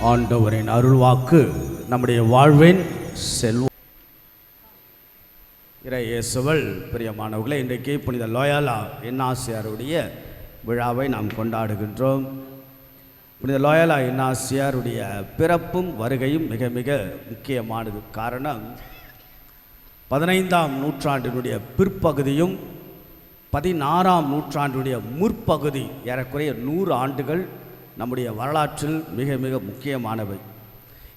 ஆண்டவரின் அருள்வாக்கு நம்முடைய வாழ்வின் செல்வம் இறையேசுவல் பிரியமானவர்களே இன்றைக்கு புனித லோயாலா என்னாசியாருடைய விழாவை நாம் கொண்டாடுகின்றோம். புனித லோயாலா என்னாசியாருடைய பிறப்பும் வருகையும் மிக மிக முக்கியமானது காரணம் பதினைந்தாம் நூற்றாண்டினுடைய பிற்பகுதியும் பதினாறாம் நூற்றாண்டுடைய முற்பகுதி ஏறக்குறைய நூறு ஆண்டுகள் நம்முடைய வரலாற்றில் மிக மிக முக்கியமானவை.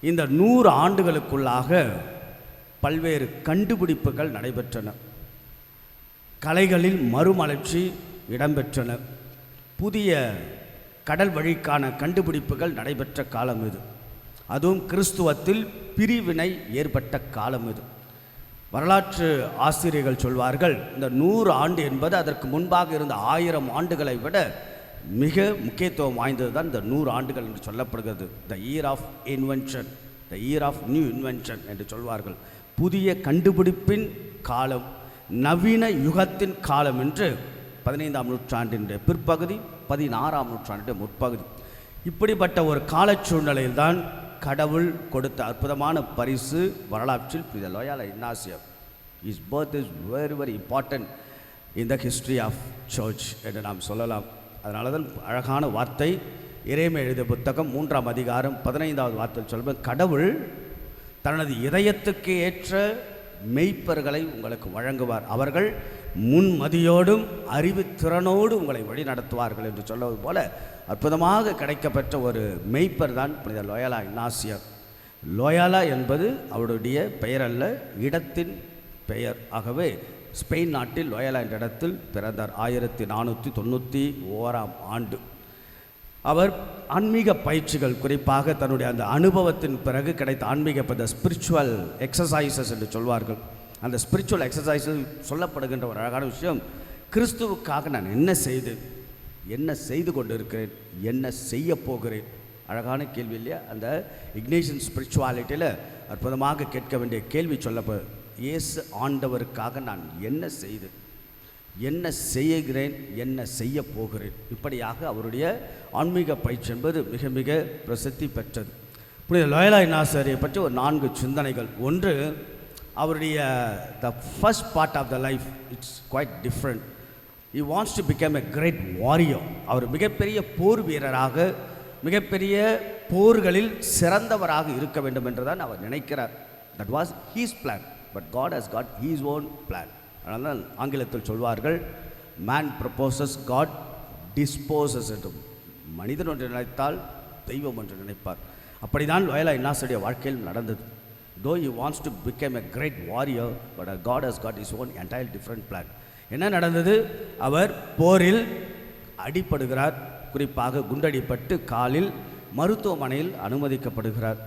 இந்த நூறு ஆண்டுகளுக்குள்ளாக பல்வேறு கண்டுபிடிப்புகள் நடைபெற்றன. கலைகளில் மறுமலர்ச்சி இடம்பெற்றன. புதிய கடல் வழிக்கான கண்டுபிடிப்புகள் நடைபெற்ற காலம் இது. அதுவும் கிறிஸ்துவத்தில் பிரிவினை ஏற்பட்ட காலம் இது. வரலாற்று ஆசிரியர்கள் சொல்வார்கள் இந்த நூறு ஆண்டு என்பது அதற்கு முன்பாக இருந்த ஆயிரம் ஆண்டுகளை விட மிக முக்கியத்துவம் வாய்ந்தது தான் இந்த நூறு ஆண்டுகள் என்று சொல்லப்படுகிறது. The year of invention the year of new invention என்று சொல்வார்கள். புதிய கண்டுபிடிப்பின் காலம் நவீன யுகத்தின் காலம் என்று பதினைந்தாம் நூற்றாண்டினுடைய பிற்பகுதி பதினாறாம் நூற்றாண்டின் முற்பகுதி. இப்படிப்பட்ட ஒரு கால சூழ்நிலையில்தான் கடவுள் கொடுத்த அற்புதமான பரிசு வரலாற்றில் புனித Loyola இன்னாசியம் is birth is very very important in the history of church என்று நாம் சொல்லலாம். அதனால தான் அழகான வார்த்தை இறைமை எழுதிய புத்தகம் மூன்றாம் அதிகாரம் பதினைந்தாவது வார்த்தை சொல்வது கடவுள் தனது இதயத்துக்கு ஏற்ற மெய்ப்பர்களை உங்களுக்கு வழங்குவார். அவர்கள் முன்மதியோடும் அறிவுத்திறனோடு உங்களை வழி நடத்துவார்கள் என்று சொல்வது போல அற்புதமாக கிடைக்கப்பெற்ற ஒரு மெய்ப்பர் தான் புனித லோயாலா இன்னாசியர் லோயாலா என்பது அவருடைய பெயர் அல்ல இடத்தின் பெயர். ஆகவே ஸ்பெயின் நாட்டில் லோயலா என்ற இடத்தில் பிறந்தார். ஆயிரத்தி நானூற்றி தொண்ணூற்றி ஓராம் ஆண்டு. அவர் ஆன்மீக பயிற்சிகள் குறிப்பாக தன்னுடைய அந்த அனுபவத்தின் பிறகு கிடைத்த ஆன்மீக இந்த ஸ்பிரிச்சுவல் எக்ஸசைசஸ் என்று சொல்வார்கள். அந்த ஸ்பிரிச்சுவல் எக்ஸசைஸில் சொல்லப்படுகின்ற ஒரு அழகான விஷயம் கிறிஸ்துவுக்காக நான் என்ன செய்து என்ன செய்து கொண்டு இருக்கிறேன் என்ன செய்ய போகிறேன்? அழகான கேள்வி இல்லையா? அந்த இக்னேஷன் ஸ்பிரிச்சுவாலிட்டியில் அற்புதமாக கேட்க வேண்டிய கேள்வி சொல்லப்போ இயேசு ஆண்டவருக்காக நான் என்ன செய்து என்ன செய்கிறேன் என்ன செய்ய போகிறேன்? இப்படியாக அவருடைய ஆன்மீக பயிற்சி என்பது மிக மிக பிரசித்தி பெற்றது. புனித லோயலாய் இன்னாசரியை பற்றி ஒரு நான்கு சிந்தனைகள். ஒன்று அவருடைய the first part of the life it's quite different he wants to become a great warrior அவர் மிகப்பெரிய போர் வீரராக மிகப்பெரிய போர்களில் சிறந்தவராக இருக்க வேண்டும் என்றுதான் அவர் நினைக்கிறார். That was his plan but God has got his own plan அதனால் தான் ஆங்கிலத்தில் சொல்வார்கள் மேன் ப்ரப்போசஸ் காட் டிஸ்போசஸ் என்றும். மனிதன் ஒன்று நினைத்தால் தெய்வம் ஒன்று நினைப்பார். அப்படிதான் லோயலா இன்னாசுடைய வாழ்க்கையில் நடந்தது. Though you wants to become a great warrior but God has got is own entire different plan என்ன நடந்தது? அவர் போரில் அடிப்படுகிறார் குறிப்பாக குண்டடிப்பட்டு காலில் மருத்துவமனையில் அனுமதிக்கப்படுகிறார்.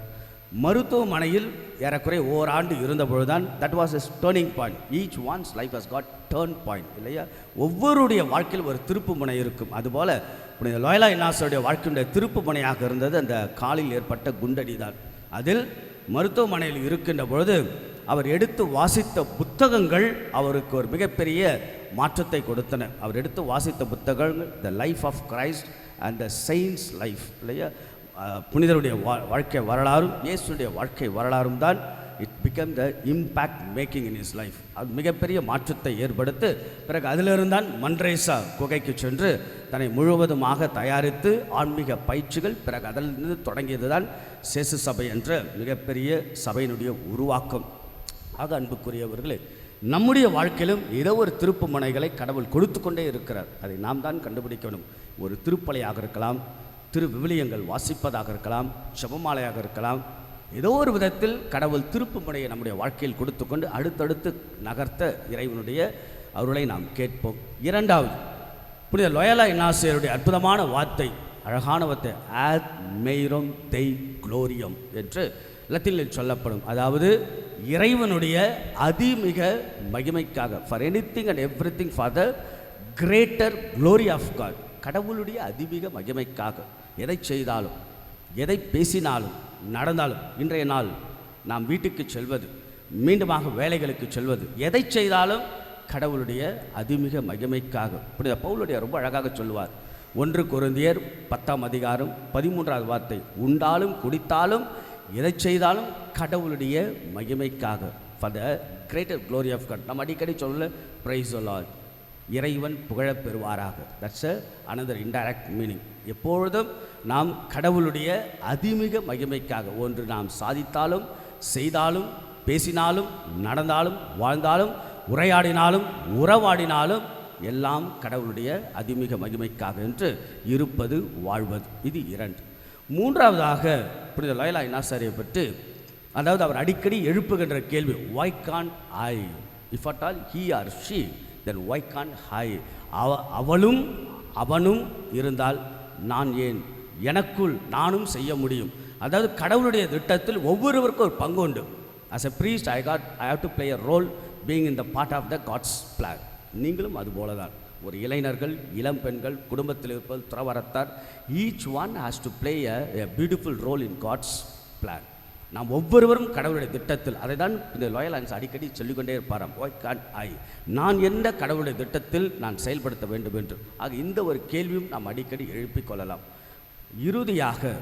மருத்துவமனையில் ஏறக்குறைய ஓராண்டு இருந்தபொழுதுதான் that was his turning point each one's life has got turn point இல்லையா? ஒவ்வொருடைய வாழ்க்கையில் ஒரு திருப்பு முனை இருக்கும். அதுபோல் புனித லோயலா இன்னாசருடைய வாழ்க்கையுடைய திருப்பு முனையாக இருந்தது அந்த காலில் ஏற்பட்ட குண்டடி தான் அதில் மருத்துவமனையில் இருக்கின்ற பொழுது அவர் எடுத்து வாசித்த புத்தகங்கள் அவருக்கு ஒரு மிகப்பெரிய மாற்றத்தை கொடுத்தன. அவர் எடுத்து வாசித்த புத்தகங்கள் the life of Christ and the saints life இல்லையா? புனிதருடைய வா வாழ்க்கை வரலாறும் இயேசுடைய வாழ்க்கை வரலாறும் தான் it become the impact making in his life அது மிகப்பெரிய மாற்றத்தை ஏற்படுத்து பிறகு அதிலிருந்தான் மன்ரேசா குகைக்கு சென்று தன்னை முழுவதுமாக தயாரித்து ஆன்மீக பயிற்சிகள் பிறகு அதிலிருந்து தொடங்கியது தான் சேசு சபை என்ற மிகப்பெரிய சபையினுடைய உருவாக்கம். ஆக அன்புக்குரியவர்களே நம்முடைய வாழ்க்கையிலும் ஏதோ ஒரு திருப்பு முனைகளை கடவுள் கொடுத்து கொண்டே இருக்கிறார். அதை நாம் தான் கண்டுபிடிக்கணும். ஒரு திருப்பலையாக இருக்கலாம் திரு விவிலியங்கள் வாசிப்பதாக இருக்கலாம் செபமாலையாக இருக்கலாம். ஏதோ ஒரு விதத்தில் கடவுள் திருப்பு முறையை நம்முடைய வாழ்க்கையில் கொடுத்து கொண்டு அடுத்தடுத்து நகர்த்த இறைவனுடைய அருளை நாம் கேட்போம். இரண்டாவது புனித லோயலா இன்னாசியருடைய அற்புதமான வார்த்தை அழகான வார்த்தை ஆத் மெய்ரம் தெய் குளோரியம் என்று லத்தீனில் சொல்லப்படும். அதாவது இறைவனுடைய அதிமிக மகிமைக்காக for any thing and every thing for the greater glory of God கடவுளுடைய அதிமிக மகிமைக்காக. எதை செய்தாலும் எதை பேசினாலும் நடந்தாலும் இன்றைய நாள் நாம் வீட்டுக்கு செல்வது மீண்டுமாக வேலைகளுக்கு செல்வது எதை செய்தாலும் கடவுளுடைய அதிமிக மகிமைக்காக. புனித பவுலுடைய ரொம்ப அழகாக சொல்லுவார். ஒன்று குருந்தியர் பத்தாம் அதிகாரம் பதிமூன்றாவது வார்த்தை உண்டாலும் குடித்தாலும் எதை செய்தாலும் கடவுளுடைய மகிமைக்காக. For the greater glory of God. நம்ம அடிக்கடி சொல்ல ப்ரைஸ் லார்ட் இறைவன் புகழப் பெறுவாராக. That's a another indirect meaning எப்பொழுதும் நாம் கடவுளுடைய அதிமிக மகிமைக்காக ஒன்று நாம் சாதித்தாலும் செய்தாலும் பேசினாலும் நடந்தாலும் வாழ்ந்தாலும் உரையாடினாலும் உறவாடினாலும் எல்லாம் கடவுளுடைய அதிமிக மகிமைக்காக என்று இருப்பது வாழ்வது. இது இரண்டு. மூன்றாவதாக புனித லயலா இனாசாரியை பற்றி அதாவது அவர் அடிக்கடி எழுப்புகின்ற கேள்வி why can I if at all he or she then why can he அவ அவளும் அவனும் இருந்தால் நான் ஏன்? எனக்குள் நானும் செய்ய முடியும். அதாவது கடவுளுடைய திட்டத்தில் ஒவ்வொருவருக்கும் ஒரு பங்கு உண்டு. As a priest I God I have to play a role being in the part of the God's plan நீங்களும் அதுபோல தான் ஒரு இளைஞர்கள் இளம் பெண்கள் குடும்பத்தில் இருப்பது துறவரத்தார் each one has to play a beautiful role in God's plan நாம் ஒவ்வொருவரும் கடவுளுடைய திட்டத்தில் அதை தான் இந்த லாயல் ஆன்ஸ் அடிக்கடி சொல்லிக்கொண்டே இருப்பாராம். ஒய் கான் ஐ நான் எந்த கடவுளுடைய திட்டத்தில் நான் செயல்படுத்த வேண்டும் என்று? ஆக இந்த ஒரு கேள்வியும் நாம் அடிக்கடி எழுப்பிக் கொள்ளலாம். இறுதியாக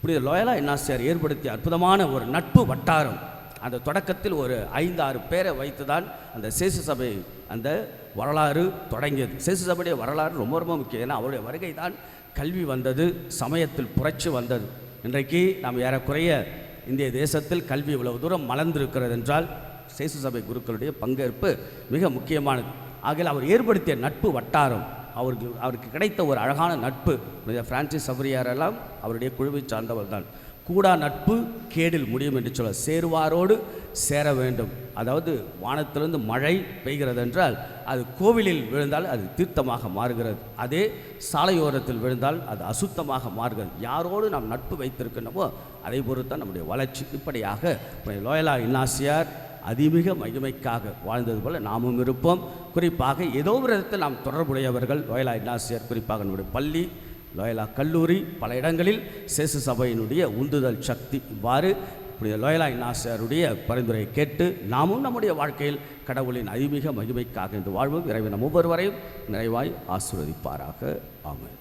புனித லோயலா என்னாசியார் ஏற்படுத்திய அற்புதமான ஒரு நட்பு வட்டாரம் அந்த தொடக்கத்தில் ஒரு ஐந்து ஆறு பேரை வைத்து தான் அந்த சேசு சபை அந்த வரலாறு தொடங்கியது. சேசு சபையுடைய வரலாறு ரொம்ப ரொம்ப முக்கியம். ஏன்னா அவருடைய வருகை தான் கல்வி வந்தது சமயத்தில் புரட்சி வந்தது. இன்றைக்கு நாம் ஏறக்குறைய இந்திய தேசத்தில் கல்வி இவ்வளவு தூரம் மலர்ந்திருக்கிறது என்றால் சேசு சபை குருக்களுடைய பங்கேற்பு மிக முக்கியமானது. ஆகையில் அவர் ஏற்படுத்திய நட்பு வட்டாரம் அவருக்கு அவருக்கு கிடைத்த ஒரு அழகான நட்பு பிரான்சிஸ் சபரியாரெல்லாம் அவருடைய குழுவை சார்ந்தவர் தான் கூடா நட்பு கேடில் முடியும் என்று சொல்ல சேருவாரோடு சேர வேண்டும். அதாவது வானத்திலிருந்து மழை பெய்கிறது என்றால் அது கோவிலில் விழுந்தால் அது தீர்த்தமாக மாறுகிறது. அதே சாலையோரத்தில் விழுந்தால் அது அசுத்தமாக மாறுகிறது. யாரோடு நாம் நட்பு வைத்திருக்கணுமோ அதை பொறுத்தான் நம்முடைய வளர்ச்சி. இப்படியாக லோயலா இன்னாசியார் அதிமிக மகிமைக்காக வாழ்ந்தது போல நாமும் இருப்போம். குறிப்பாக ஏதோ ஒரு விதத்தில் நாம் தொடர்புடையவர்கள் லோயலா இன்னாசியார் குறிப்பாக நம்முடைய பள்ளி லோயலா கல்லூரி பல இடங்களில் சேசு சபையினுடைய உந்துதல் சக்தி இவ்வாறு இப்படி லோயலா இன்னாசியாருடைய பரிந்துரையை கேட்டு நாமும் நம்முடைய வாழ்க்கையில் கடவுளின் அதிமிக மகிமைக்காக என்று வாழ்வோம். இறைவன் நம் ஒவ்வொருவரையும் நிறைவாய் ஆசீர்வதிப்பாராக. ஆமாம்